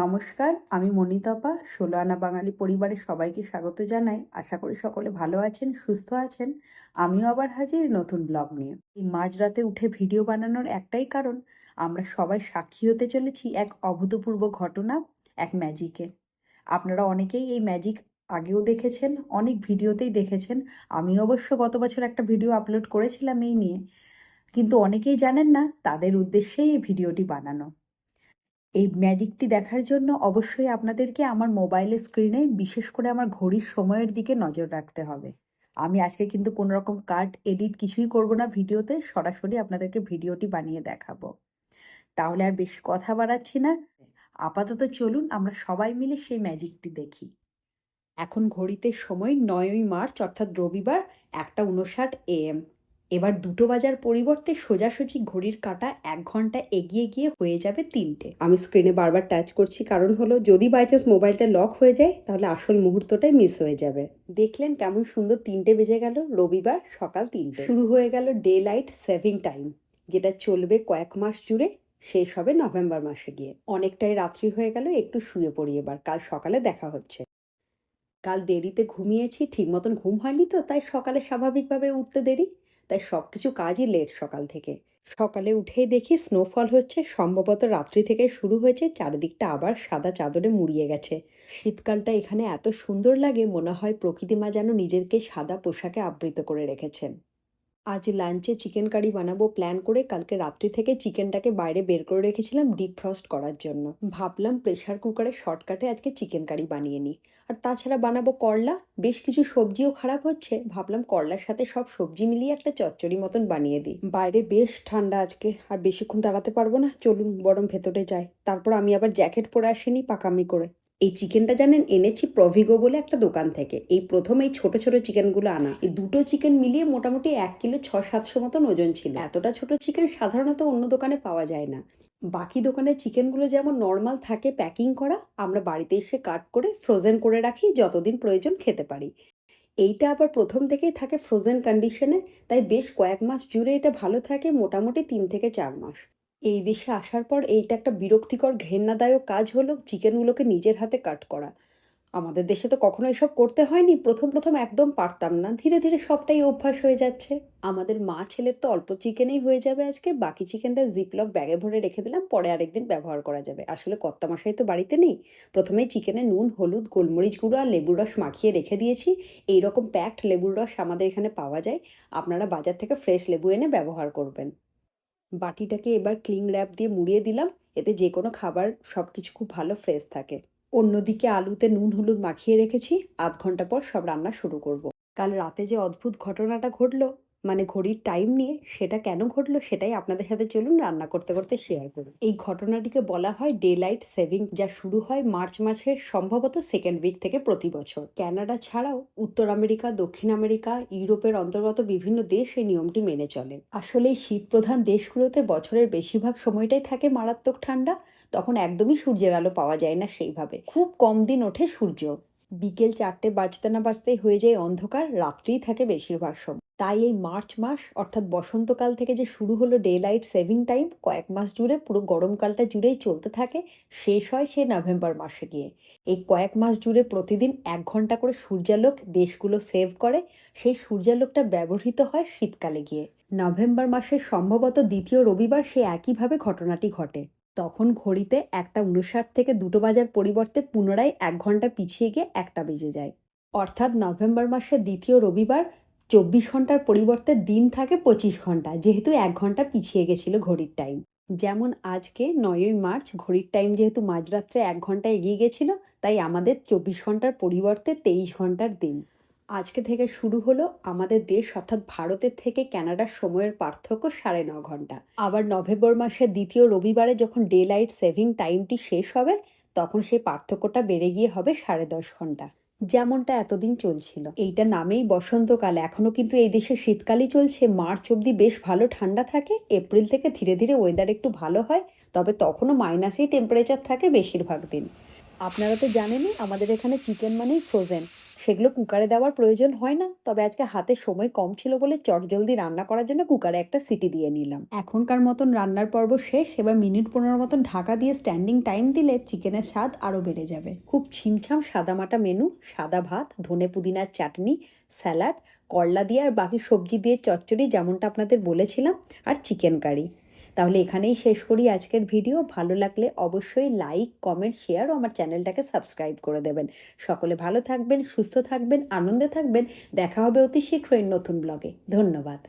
নমস্কার, আমি মনিতাপা ষোলো আনা বাঙালি পরিবারের সবাইকে স্বাগত জানাই। আশা করি সকলে ভালো আছেন, সুস্থ আছেন। আমিও আবার হাজির নতুন ব্লগ নিয়ে। এই মাঝরাতে উঠে ভিডিও বানানোর একটাই কারণ, আমরা সবাই সাক্ষী হতে চলেছি এক অভূতপূর্ব ঘটনা, এক ম্যাজিকে আপনারা অনেকেই এই ম্যাজিক আগেও দেখেছেন, অনেক ভিডিওতেই দেখেছেন। আমি অবশ্য গত বছর একটা ভিডিও আপলোড করেছিলাম এই নিয়ে। কিন্তু অনেকেই জানেন না, তাদের উদ্দেশ্যেই এই ভিডিওটি বানানো। এই ম্যাজিকটি দেখার জন্য অবশ্যই আপনাদেরকে আমার মোবাইলের স্ক্রিনে বিশেষ করে আমার ঘড়ির সময়ের দিকে নজর রাখতে হবে। আমি আজকে কিন্তু কোনো রকম কাট এডিট কিছুই করব না ভিডিওতে, সরাসরি আপনাদেরকে ভিডিওটি বানিয়ে দেখাবো। তাহলে আর বেশি কথা বাড়াচ্ছি না। আপাতত চলুন আমরা সবাই মিলে সেই ম্যাজিকটি দেখি। এখন ঘড়িতে সময় নয়ই মার্চ, অর্থাৎ রবিবার, একটা উনষাট এএম এবার দুটো বাজার পরিবর্তে সোজাসুজি ঘড়ির কাঁটা এক ঘণ্টা এগিয়ে গিয়ে হয়ে যাবে তিনটে। আমি স্ক্রিনে বারবার টাচ করছি, কারণ হলো যদি বাই চান্স মোবাইলটা লক হয়ে যায়, তাহলে আসল মুহূর্তটাই মিস হয়ে যাবে। দেখলেন কেমন সুন্দর তিনটে বেজে গেল, রবিবার সকাল তিনটে। শুরু হয়ে গেল ডে লাইট সেভিং টাইম যেটা চলবে কয়েক মাস জুড়ে, শেষ হবে নভেম্বর মাসে গিয়ে। অনেকটাই রাত্রি হয়ে গেল, একটু শুয়ে পড়ি এবার, কাল সকালে দেখা হচ্ছে। কাল দেরিতে ঘুমিয়েছি, ঠিক মতন ঘুম হয়নি তো, তাই সকালে স্বাভাবিকভাবে উঠতে দেরি। তাই সব কিছু কাজই লেট সকাল থেকে। সকালে উঠেই দেখি স্নোফল হচ্ছে, সম্ভবত রাত্রি থেকে শুরু হয়েছে, চারিদিকটা আবার সাদা চাদরে মুড়িয়ে গেছে। শীতকালটা এখানে এত সুন্দর লাগে, মনে হয় প্রকৃতিমা যেন নিজেকে সাদা পোশাকে আবৃত করে রেখেছেন। আজ লাঞ্চে চিকেন কারি বানাবো প্ল্যান করে কালকে রাত্রি থেকে চিকেনটাকে বাইরে বের করে রেখেছিলাম ডিপ ফ্রস্ট করার জন্য। ভাবলাম প্রেশার কুকারে শর্টকাটে আজকে চিকেন কারি বানিয়ে নিই। আর তাছাড়া বানাবো করলা, বেশ কিছু সবজিও খারাপ হচ্ছে, ভাবলাম করলার সাথে সব সবজি মিলিয়ে একটা চচ্চড়ি মতন বানিয়ে দিই। বাইরে বেশ ঠান্ডা আজকে, আর বেশিক্ষণ দাঁড়াতে পারব না, চলুন বরং ভেতরে যাই। তারপর আমি আবার জ্যাকেট পরে আসিনি পাকামি করে। এই চিকেনটা জানেন, এনেছি প্রভিগো বলে একটা দোকান থেকে। এই প্রথম এই ছোট ছোট চিকেনগুলো আনা। এই দুটো চিকেন মিলিয়ে মোটামুটি এক কিলো ছ সাতশো মতন ওজন ছিল। এতটা ছোট চিকেন সাধারণত অন্য দোকানে পাওয়া যায় না। বাকি দোকানের চিকেনগুলো যেমন নর্মাল থাকে প্যাকিং করা, আমরা বাড়িতে এসে কাট করে ফ্রোজেন করে রাখি যতদিন প্রয়োজন খেতে পারি। এইটা আবার প্রথম থেকেই থাকে ফ্রোজেন কন্ডিশনে তাই বেশ কয়েক মাস জুড়ে এটা ভালো থাকে মোটামুটি তিন থেকে চার মাস। এই দেশে আসার পর এইটা একটা বিরক্তিকর, ঘেন্নাদায়ক কাজ হলো চিকেনগুলোকে নিজের হাতে কাট করা। আমাদের দেশে তো কখনো এসব করতে হয়নি, প্রথম প্রথম একদম পারতাম না। ধীরে ধীরে সবটাই অভ্যাস হয়ে যাচ্ছে। আমাদের মা ছেলের তো অল্প চিকেনেই হয়ে যাবে আজকে, বাকি চিকেনটা জিপলক ব্যাগে ভরে রেখে দিলাম, পরে আরেকদিন ব্যবহার করা যাবে। আসলে কর্তা মশাই তো বাড়িতে নেই। প্রথমেই চিকেনে নুন, হলুদ, গোলমরিচ গুঁড়ো আর লেবুর রস মাখিয়ে রেখে দিয়েছি। এই রকম প্যাকড লেবুর রস আমাদের এখানে পাওয়া যায়। আপনারা বাজার থেকে ফ্রেশ লেবু এনে ব্যবহার করবেন। বাটিটাকে এবার ক্লিং র্যাপ দিয়ে মুড়িয়ে দিলাম। এতে যে কোনো খাবার সব কিছু খুব ভালো ফ্রেশ থাকে। অন্যদিকে আলুতে নুন হলুদ মাখিয়ে রেখেছি। আধ ঘণ্টা পর সব রান্না শুরু করব। কাল রাতে যে অদ্ভুত ঘটনাটা ঘটলো মানে ঘড়ির টাইম নিয়ে সেটা কেন ঘটলো সেটাই আপনাদের সাথে চলুন রান্না করতে করতে শেয়ার করুন এই ঘটনাটিকে বলা হয় ডে লাইট সেভিং যা শুরু হয় মার্চ মাসের সম্ভবত সেকেন্ড উইক থেকে প্রতি বছর। ক্যানাডা ছাড়াও উত্তর আমেরিকা, দক্ষিণ আমেরিকা, ইউরোপের অন্তর্গত বিভিন্ন দেশ এই নিয়মটি মেনে চলে। আসলে এই শীত প্রধান দেশগুলোতে বছরের বেশিরভাগ সময়টাই থাকে মারাত্মক ঠান্ডা, তখন একদমই সূর্যের আলো পাওয়া যায় না সেইভাবে। খুব কম দিন ওঠে সূর্য। বিকেল চারটে বাজতে না বাজতেই হয়ে যায় অন্ধকার, রাত্রিই থাকে বেশিরভাগ সময়। তাই এই মার্চ মাস, অর্থাৎ বসন্তকাল থেকে যে শুরু হলো ডে লাইট সেভিং টাইম কয়েক মাস জুড়ে পুরো গরমকালটা জুড়েই চলতে থাকে, শেষ হয় সে নভেম্বর মাসে গিয়ে। এই কয়েক মাস জুড়ে প্রতিদিন এক ঘণ্টা করে সূর্যালোক দেশগুলো সেভ করে, সেই সূর্যালোকটা ব্যবহৃত হয় শীতকালে গিয়ে। নভেম্বর মাসের সম্ভবত দ্বিতীয় রবিবার সে একইভাবে ঘটনাটি ঘটে। তখন ঘড়িতে একটা উনষাট থেকে দুটো বাজার পরিবর্তে পুনরায় এক ঘণ্টা পিছিয়ে গিয়ে একটা বেজে যায়। অর্থাৎ নভেম্বর মাসের দ্বিতীয় রবিবার চব্বিশ ঘণ্টার পরিবর্তে দিন থাকে পঁচিশ ঘণ্টা যেহেতু এক ঘণ্টা পিছিয়ে গেছিল ঘড়ির টাইম যেমন আজকে নয়ই মার্চ, ঘড়ির টাইম যেহেতু মাঝরাত্রে এক ঘণ্টা এগিয়ে গেছিল, তাই আমাদের চব্বিশ ঘণ্টার পরিবর্তে তেইশ ঘণ্টার দিন। আজকে থেকে শুরু হলো আমাদের দেশ অর্থাৎ ভারতের থেকে ক্যানাডার সময়ের পার্থক্য সাড়ে ন ঘণ্টা। আবার নভেম্বর মাসের দ্বিতীয় রবিবারে যখন ডে লাইট সেভিং টাইমটি শেষ হবে, তখন সেই পার্থক্যটা বেড়ে গিয়ে হবে সাড়ে দশ ঘণ্টা। যেমনটা এতদিন চলছিল। এইটা নামেই বসন্তকাল। এখনও কিন্তু এই দেশে শীতকালই চলছে। মার্চ অবধি বেশ ভালো ঠান্ডা থাকে। এপ্রিল থেকে ধীরে ধীরে ওয়েদার একটু ভালো হয়। তবে তখনও মাইনাসেই টেম্পারেচার থাকে বেশিরভাগ দিন। আপনারা তো জানেনই, আমাদের এখানে চিকেন মানেই ফ্রোজেন সেগুলো কুকারে দেওয়ার প্রয়োজন হয় না। তবে আজকে হাতে সময় কম ছিল বলে চটজলদি রান্না করার জন্য কুকারে একটা সিটি দিয়ে নিলাম। এখনকার মতন রান্নার পর্ব শেষ, এবার মিনিট পনেরো মতন ঢাকা দিয়ে স্ট্যান্ডিং টাইম দিলে চিকেনের স্বাদ আরও বেড়ে যাবে। খুব ছিমছাম সাদামাটা মেনু সাদা ভাত, ধনে পুদিনার চাটনি স্যালাড করলা দিয়ে আর বাকি সবজি দিয়ে চচ্চড়ি যেমনটা আপনাদের বলেছিলাম, আর চিকেন কারি তাহলে এখানেই শেষ করি আজকের ভিডিও। ভালো লাগলে অবশ্যই লাইক কমেন্ট শেয়ার ও আমার চ্যানেলটাকে সাবস্ক্রাইব করে দেবেন। সকলে ভালো থাকবেন, সুস্থ থাকবেন, আনন্দে থাকবেন। দেখা হবে অতি শীঘ্রই নতুন ব্লগে ধন্যবাদ।